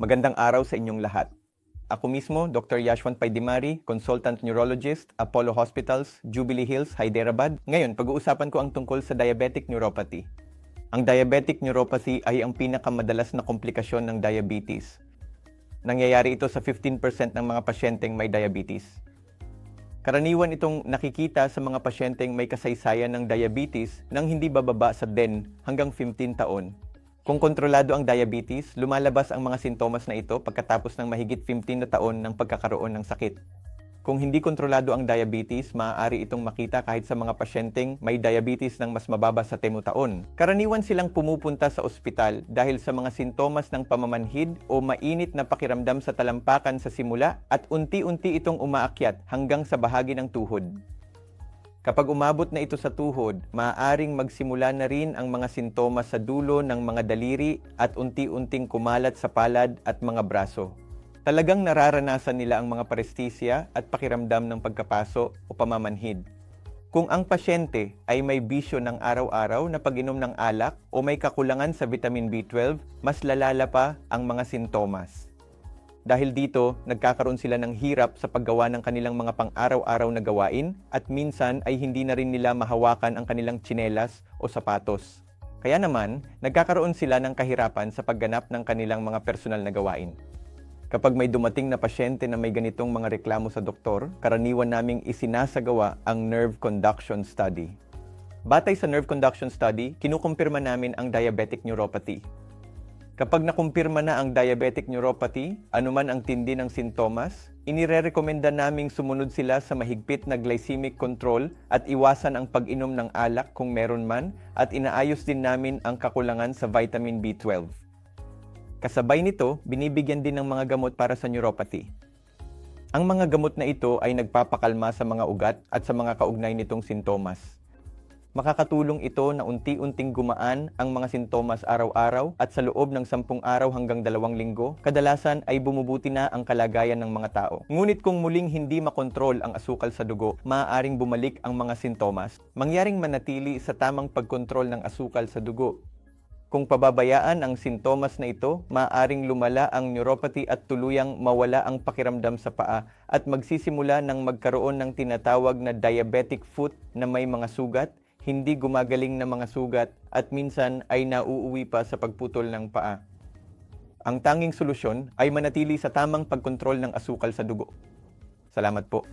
Magandang araw sa inyong lahat. Ako mismo, Dr. Yashwan Paidimari, Consultant Neurologist, Apollo Hospitals, Jubilee Hills, Hyderabad. Ngayon, pag-uusapan ko ang tungkol sa diabetic neuropathy. Ang diabetic neuropathy ay ang pinakamadalas na komplikasyon ng diabetes. Nangyayari ito sa 15% ng mga pasyenteng may diabetes. Karaniwan itong nakikita sa mga pasyenteng may kasaysayan ng diabetes nang hindi bababa sa 10 hanggang 15 taon. Kung kontrolado ang diabetes, lumalabas ang mga sintomas na ito pagkatapos ng mahigit 15 na taon ng pagkakaroon ng sakit. Kung hindi kontrolado ang diabetes, maaari itong makita kahit sa mga pasyenteng may diabetes ng mas mababa sa temo taon. Karaniwan silang pumupunta sa ospital dahil sa mga sintomas ng pamamanhid o mainit na pakiramdam sa talampakan sa simula at unti-unti itong umaakyat hanggang sa bahagi ng tuhod. Kapag umabot na ito sa tuhod, maaaring magsimula na rin ang mga sintomas sa dulo ng mga daliri at unti-unting kumalat sa palad at mga braso. Talagang nararanasan nila ang mga paresthesia at pakiramdam ng pagkapaso o pamamanhid. Kung ang pasyente ay may bisyo ng araw-araw na pag-inom ng alak o may kakulangan sa vitamin B12, mas lalala pa ang mga sintomas. Dahil dito, nagkakaroon sila ng hirap sa paggawa ng kanilang mga pang-araw-araw na gawain at minsan ay hindi na rin nila mahawakan ang kanilang tsinelas o sapatos. Kaya naman, nagkakaroon sila ng kahirapan sa pagganap ng kanilang mga personal na gawain. Kapag may dumating na pasyente na may ganitong mga reklamo sa doktor, karaniwan naming isinasagawa ang nerve conduction study. Batay sa nerve conduction study, kinukumpirma namin ang diabetic neuropathy. Kapag nakumpirma na ang diabetic neuropathy, anuman ang tindi ng sintomas, inirerekomenda naming sumunod sila sa mahigpit na glycemic control at iwasan ang pag-inom ng alak kung meron man at inaayos din namin ang kakulangan sa vitamin B12. Kasabay nito, binibigyan din ng mga gamot para sa neuropathy. Ang mga gamot na ito ay nagpapakalma sa mga ugat at sa mga kaugnay nitong sintomas. Makakatulong ito na unti-unting gumaan ang mga sintomas araw-araw at sa loob ng 10 araw hanggang 2 linggo, kadalasan ay bumubuti na ang kalagayan ng mga tao. Ngunit kung muling hindi makontrol ang asukal sa dugo, maaaring bumalik ang mga sintomas, mangyaring manatili sa tamang pagkontrol ng asukal sa dugo. Kung pababayaan ang sintomas na ito, maaaring lumala ang neuropathy at tuluyang mawala ang pakiramdam sa paa at magsisimula ng magkaroon ng tinatawag na diabetic foot na may mga sugat, hindi gumagaling na mga sugat at minsan ay nauuwi pa sa pagputol ng paa. Ang tanging solusyon ay manatili sa tamang pagkontrol ng asukal sa dugo. Salamat po.